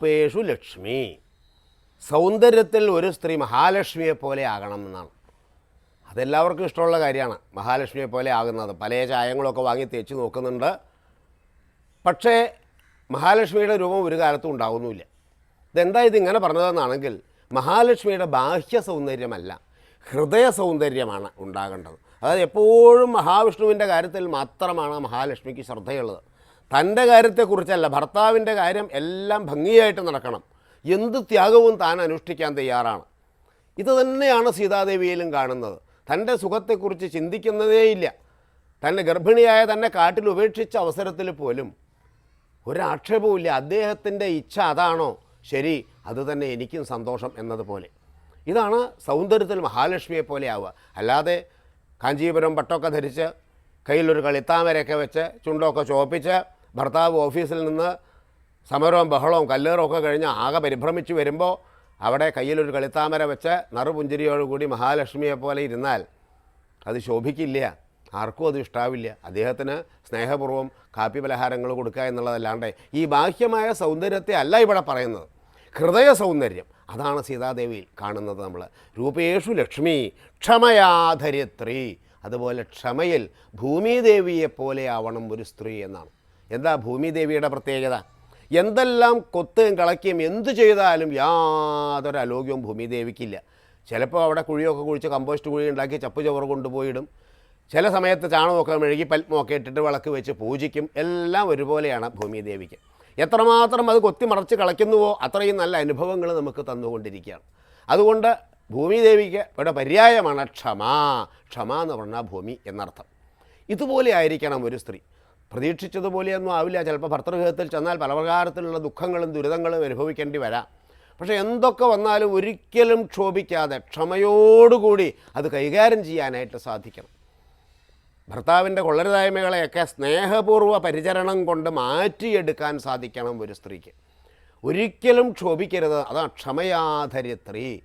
രൂപേഷു ലക്ഷ്മി. സൗന്ദര്യത്തിൽ ഒരു സ്ത്രീ മഹാലക്ഷ്മിയെ പോലെ ആകണം എന്നാണ്. അതെല്ലാവർക്കും ഇഷ്ടമുള്ള കാര്യമാണ് മഹാലക്ഷ്മിയെ പോലെ ആകുന്നത്. പല ചായങ്ങളൊക്കെ വാങ്ങി തേച്ച് നോക്കുന്നുണ്ട്. പക്ഷേ മഹാലക്ഷ്മിയുടെ രൂപം ഒരു കാലത്തും ഉണ്ടാകുന്നുമില്ല ഇതെന്താ ഇത് ഇങ്ങനെ പറഞ്ഞതെന്നാണെങ്കിൽ മഹാലക്ഷ്മിയുടെ ബാഹ്യ സൗന്ദര്യമല്ല ഹൃദയ സൗന്ദര്യമാണ് ഉണ്ടാകേണ്ടത്. അതായത് എപ്പോഴും മഹാവിഷ്ണുവിന്റെ കാര്യത്തിൽ മാത്രമാണ് മഹാലക്ഷ്മിക്ക് ശ്രദ്ധയുള്ളത്. തന്റെ കാര്യത്തെക്കുറിച്ചല്ല ഭർത്താവിന്റെ കാര്യം എല്ലാം ഭംഗിയായിട്ട് നടക്കണം. എന്ത് ത്യാഗവും താൻ അനുഷ്ഠിക്കാൻ തയ്യാറാണ്. ഇത് തന്നെയാണ് സീതാദേവിയിലും കാണുന്നത്. തന്റെ സുഖത്തെക്കുറിച്ച് ചിന്തിക്കുന്നതേയില്ല തന്നെ ഗർഭിണിയായ തന്നെ കാട്ടിൽ ഉപേക്ഷിച്ച അവസരത്തിൽ പോലും ഒരാക്ഷേപവുമില്ല അദ്ദേഹത്തിന്റെ ഇച്ഛ അതാണോ? ശരി അതുതന്നെ എനിക്കും സന്തോഷം എന്നതുപോലെ. ഇതാണ് സൗന്ദര്യത്തിൽ മഹാലക്ഷ്മിയെ പോലെ ആവുക. അല്ലാതെ കാഞ്ചീപുരം പട്ടൊക്കെ ധരിച്ച് കയ്യിലൊരു കളിത്താമരയൊക്കെ വെച്ച് ചുണ്ടൊക്കെ ചോപ്പിച്ച് ഭർത്താവ് ഓഫീസിൽ നിന്ന് സമരവും ബഹളവും കല്ലേറും ഒക്കെ കഴിഞ്ഞ് ആകെ പരിഭ്രമിച്ച് വരുമ്പോൾ അവിടെ കയ്യിലൊരു കളിത്താമര വെച്ച് നറുപുഞ്ചിരിയോടുകൂടി മഹാലക്ഷ്മിയെ പോലെ ഇരുന്നാൽ അത് ശോഭിക്കില്ല. ആർക്കും അത് ഇഷ്ടാവില്ല. അദ്ദേഹത്തിന് സ്നേഹപൂർവം കാപ്പി പലഹാരങ്ങൾ കൊടുക്കുക എന്നുള്ളതല്ലാണ്ട് ഈ ബാഹ്യമായ സൗന്ദര്യത്തെ അല്ല ഇവിടെ പറയുന്നത്. ഹൃദയ സൗന്ദര്യം. അതാണ് സീതാദേവി കാണുന്നത് നമ്മൾ. രൂപേഷു ലക്ഷ്മി ക്ഷമയാധരിത്രി. അതുപോലെ ക്ഷമയിൽ ഭൂമിദേവിയെപ്പോലെ ആവണം ഒരു സ്ത്രീ എന്നാണ്. എന്താ ഭൂമിദേവിയുടെ പ്രത്യേകത? എന്തെല്ലാം കൊത്തുകയും കളക്കിയും എന്തു ചെയ്താലും യാതൊരു അലോഗ്യവും ഭൂമിദേവിക്കില്ല. ചിലപ്പോൾ അവിടെ കുഴിയൊക്കെ കുഴിച്ച് കമ്പോസ്റ്റ് കുഴി ഉണ്ടാക്കി ചപ്പ് കൊണ്ടുപോയിടും. ചില സമയത്ത് ചാണകമൊക്കെ മെഴുകി പൽമൊക്കെ ഇട്ടിട്ട് വിളക്ക് വെച്ച് പൂജിക്കും. എല്ലാം ഒരുപോലെയാണ് ഭൂമിദേവിക്ക്. എത്രമാത്രം അത് കൊത്തി മറച്ച് കളയ്ക്കുന്നുവോ അത്രയും നല്ല അനുഭവങ്ങൾ നമുക്ക് തന്നുകൊണ്ടിരിക്കുകയാണ്. അതുകൊണ്ട് ഭൂമിദേവിക്ക് ഇവിടെ പര്യായമാണ് ക്ഷമ. ക്ഷമ എന്ന് പറഞ്ഞാൽ ഭൂമി എന്നർത്ഥം. ഇതുപോലെ ആയിരിക്കണം ഒരു സ്ത്രീ. പ്രതീക്ഷിച്ചതുപോലെയൊന്നും ആവില്ല. ചിലപ്പോൾ ഭർത്തൃഗൃഹത്തിൽ ചെന്നാൽ പല പ്രകാരത്തിലുള്ള ദുഃഖങ്ങളും ദുരിതങ്ങളും അനുഭവിക്കേണ്ടി വരാം. പക്ഷേ എന്തൊക്കെ വന്നാലും ഒരിക്കലും ക്ഷോഭിക്കാതെ ക്ഷമയോടുകൂടി അത് കൈകാര്യം ചെയ്യാനായിട്ട് സാധിക്കണം. ഭർത്താവിന്റെ കൊള്ളരുതായ്മകളെയൊക്കെ സ്നേഹപൂർവ പരിചരണം കൊണ്ട് മാറ്റിയെടുക്കാൻ സാധിക്കണം ഒരു സ്ത്രീക്ക്. ഒരിക്കലും ക്ഷോഭിക്കരുത്. അതാണ് ക്ഷമയാധരിത്രി.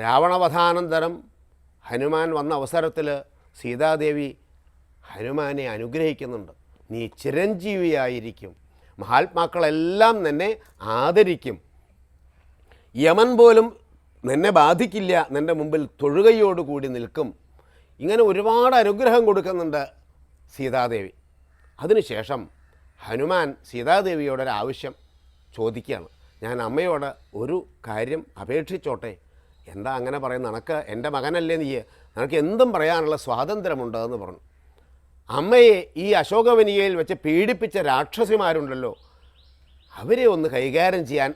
രാവണവധാനന്തരം ഹനുമാൻ വന്ന അവസരത്തിൽ സീതാദേവി ഹനുമാനെ അനുഗ്രഹിക്കുന്നുണ്ട്. നീ ചിരഞ്ജീവിയായിരിക്കും. മഹാത്മാക്കളെല്ലാം നിന്നെ ആദരിക്കും. യമൻ പോലും നിന്നെ ബാധിക്കില്ല നിന്റെ മുമ്പിൽ തൊഴുകയോടുകൂടി നിൽക്കും. ഇങ്ങനെ ഒരുപാട് അനുഗ്രഹം കൊടുക്കുന്നുണ്ട് സീതാദേവി. അതിനുശേഷം ഹനുമാൻ സീതാദേവിയോടൊരാവശ്യം ചോദിക്കുകയാണ്. ഞാൻ അമ്മയോട് ഒരു കാര്യം അപേക്ഷിച്ചോട്ടെ. എന്താ അങ്ങനെ പറയുന്നത്? നിനക്ക് എന്റെ മകനല്ലേ നീ നിനക്ക് എന്തും പറയാനുള്ള സ്വാതന്ത്ര്യമുണ്ടെന്ന് പറഞ്ഞു. അമ്മയെ ഈ അശോകവനികയിൽ വെച്ച് പീഡിപ്പിച്ച രാക്ഷസിമാരുണ്ടല്ലോ അവരെ ഒന്ന് കൈകാര്യം ചെയ്യാൻ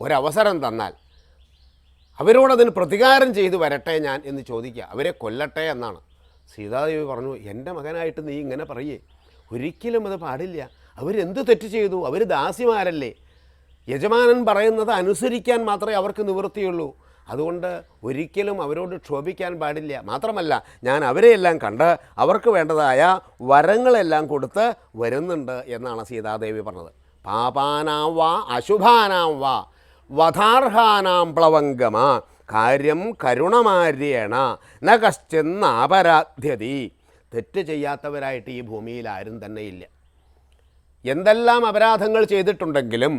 ഒരവസരം തന്നാൽ അവരോടതിന് പ്രതികാരം ചെയ്തു വരട്ടെ ഞാൻ എന്ന് ചോദിക്കുക. അവരെ കൊല്ലട്ടെ എന്നാണ്. സീതാദേവി പറഞ്ഞു എന്റെ മകനായിട്ട് നീ ഇങ്ങനെ പറയേ. ഒരിക്കലും അത് പാടില്ല. അവരെന്ത് തെറ്റ് ചെയ്തു? അവർ ദാസിമാരല്ലേ. യജമാനൻ പറയുന്നത് അനുസരിക്കാൻ മാത്രമേ അവർക്ക് നിവൃത്തിയുള്ളൂ. അതുകൊണ്ട് ഒരിക്കലും അവരോട് ക്ഷോഭിക്കാൻ പാടില്ല. മാത്രമല്ല ഞാൻ അവരെയെല്ലാം കണ്ട് അവർക്ക് വേണ്ടതായ വരങ്ങളെല്ലാം കൊടുത്ത് വരുന്നുണ്ട് എന്നാണ് സീതാദേവി പറഞ്ഞത്. പാപാനാം വാ അശുഭാനാം വാ വധാർഹാനാം പ്ലവംഗമ കാര്യം കരുണമാര്യേണ ന കശ്ചെന്നാപരാധ്യതി. തെറ്റ് ചെയ്യാത്തവരായിട്ട് ഈ ഭൂമിയിൽ ആരും തന്നെ ഇല്ല എന്തെല്ലാം അപരാധങ്ങൾ ചെയ്തിട്ടുണ്ടെങ്കിലും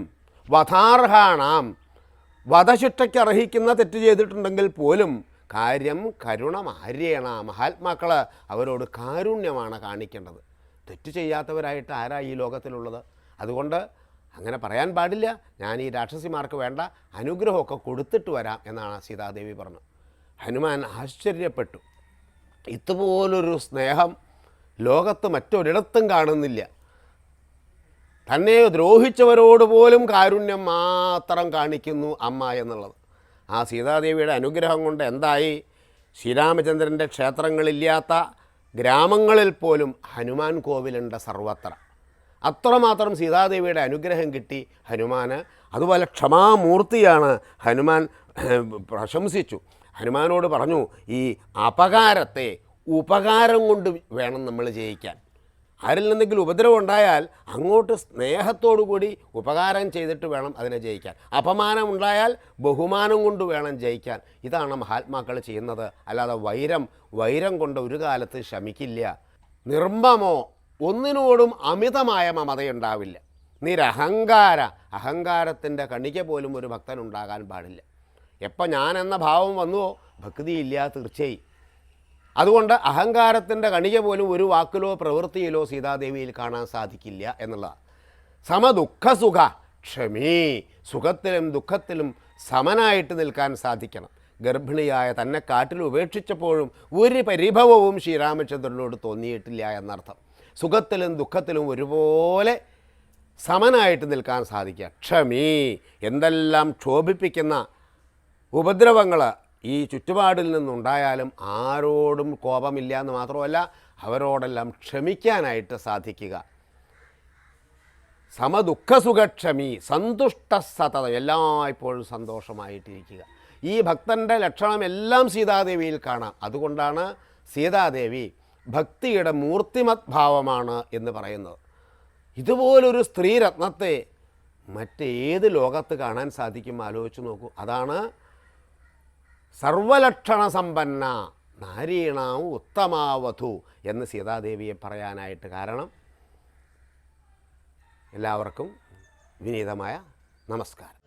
വധാർഹാണാം വധശിക്ഷയ്ക്ക് അർഹിക്കുന്ന തെറ്റ് ചെയ്തിട്ടുണ്ടെങ്കിൽ പോലും കാര്യം കരുണമാര്യേണ മഹാത്മാക്കൾ അവരോട് കാരുണ്യമാണ് കാണിക്കേണ്ടത്. തെറ്റ് ചെയ്യാത്തവരായിട്ട് ആരാ ഈ ലോകത്തിലുള്ളത്? അതുകൊണ്ട് അങ്ങനെ പറയാൻ പാടില്ല. ഞാൻ ഈ രാക്ഷസിമാർക്ക് വേണ്ട അനുഗ്രഹമൊക്കെ കൊടുത്തിട്ട് വരാം എന്നാണ് സീതാദേവി പറഞ്ഞത്. ഹനുമാൻ ആശ്ചര്യപ്പെട്ടു. ഇതുപോലൊരു സ്നേഹം ലോകത്ത് മറ്റൊരിടത്തും കാണുന്നില്ല. തന്നെ ദ്രോഹിച്ചവരോട് പോലും കാരുണ്യം മാത്രം കാണിക്കുന്നു അമ്മ എന്നുള്ളത്. ആ സീതാദേവിയുടെ അനുഗ്രഹം കൊണ്ട് എന്തായി? ശ്രീരാമചന്ദ്രന്റെ ക്ഷേത്രങ്ങളില്ലാത്ത ഗ്രാമങ്ങളിൽ പോലും ഹനുമാൻ കോവിലുണ്ട് സർവത്ര. അത്രമാത്രം സീതാദേവിയുടെ അനുഗ്രഹം കിട്ടി ഹനുമാന്. അതുപോലെ ക്ഷമാമൂർത്തിയാണ് ഹനുമാൻ പ്രശംസിച്ചു. ഹനുമാനോട് പറഞ്ഞു ഈ അപകാരത്തെ ഉപകാരം കൊണ്ട് വേണം നമ്മൾ ജയിക്കാൻ. ആരിൽ നിന്നെങ്കിലും ഉപദ്രവം ഉണ്ടായാൽ അങ്ങോട്ട് സ്നേഹത്തോടു കൂടി ഉപകാരം ചെയ്തിട്ട് വേണം അതിനെ ജയിക്കാൻ. അപമാനം ഉണ്ടായാൽ ബഹുമാനം കൊണ്ട് വേണം ജയിക്കാൻ. ഇതാണ് മഹാത്മാക്കൾ ചെയ്യുന്നത്. അല്ലാതെ വൈരം വൈരം കൊണ്ട് ഒരു കാലത്ത് ശമിക്കില്ല. നിർമ്മമോ ഒന്നിനോടും അമിതമായ മമതയുണ്ടാവില്ല. നിരഹങ്കാര അഹങ്കാരത്തിന്റെ കണിക പോലും ഒരു ഭക്തനുണ്ടാകാൻ പാടില്ല. എപ്പോൾ എന്ന ഭാവം വന്നുവോ? ഭക്തിയില്ല തീർച്ചയായും. അതുകൊണ്ട് അഹങ്കാരത്തിന്റെ കണിക പോലും ഒരു വാക്കിലോ പ്രവൃത്തിയിലോ സീതാദേവിയിൽ കാണാൻ സാധിക്കില്ല എന്നുള്ളതാണ്. സമദുഃഖസുഖ ക്ഷമീ സുഖത്തിലും ദുഃഖത്തിലും സമനായിട്ട് നിൽക്കാൻ സാധിക്കണം. ഗർഭിണിയായ തന്നെ കാട്ടിൽ ഉപേക്ഷിച്ചപ്പോഴും ഒരു പരിഭവവും ശ്രീരാമചന്ദ്രനോട് തോന്നിയിട്ടില്ല എന്നർത്ഥം. സുഖത്തിലും ദുഃഖത്തിലും ഒരുപോലെ സമനായിട്ട് നിൽക്കാൻ സാധിക്കുക. ക്ഷമീ എന്തെല്ലാം ക്ഷോഭിപ്പിക്കുന്ന ഉപദ്രവങ്ങൾ ഈ ചുറ്റുപാടിൽ നിന്നുണ്ടായാലും ആരോടും കോപമില്ല എന്ന് മാത്രമല്ല അവരോടെല്ലാം ക്ഷമിക്കാനായിട്ട് സാധിക്കുക. സമദുഃഖസുഖക്ഷമി സന്തുഷ്ട സതത എല്ലായ്പ്പോഴും സന്തോഷമായിട്ടിരിക്കുക. ഈ ഭക്തന്റെ ലക്ഷണം എല്ലാം സീതാദേവിയിൽ കാണാം. അതുകൊണ്ടാണ് സീതാദേവി ഭക്തിയുടെ മൂർത്തിമത് ഭാവമാണ് എന്ന് പറയുന്നത്. ഇതുപോലൊരു സ്ത്രീരത്നത്തെ മറ്റേത് ലോകത്ത് കാണാൻ സാധിക്കും ആലോചിച്ച് നോക്കൂ. അതാണ് സർവലക്ഷണ സമ്പന്ന നാരീണാം ഉത്തമാവധു എന്ന് സീതാദേവിയെ പറയാനായിട്ട് കാരണം എല്ലാവർക്കും വിനീതമായ നമസ്കാരം.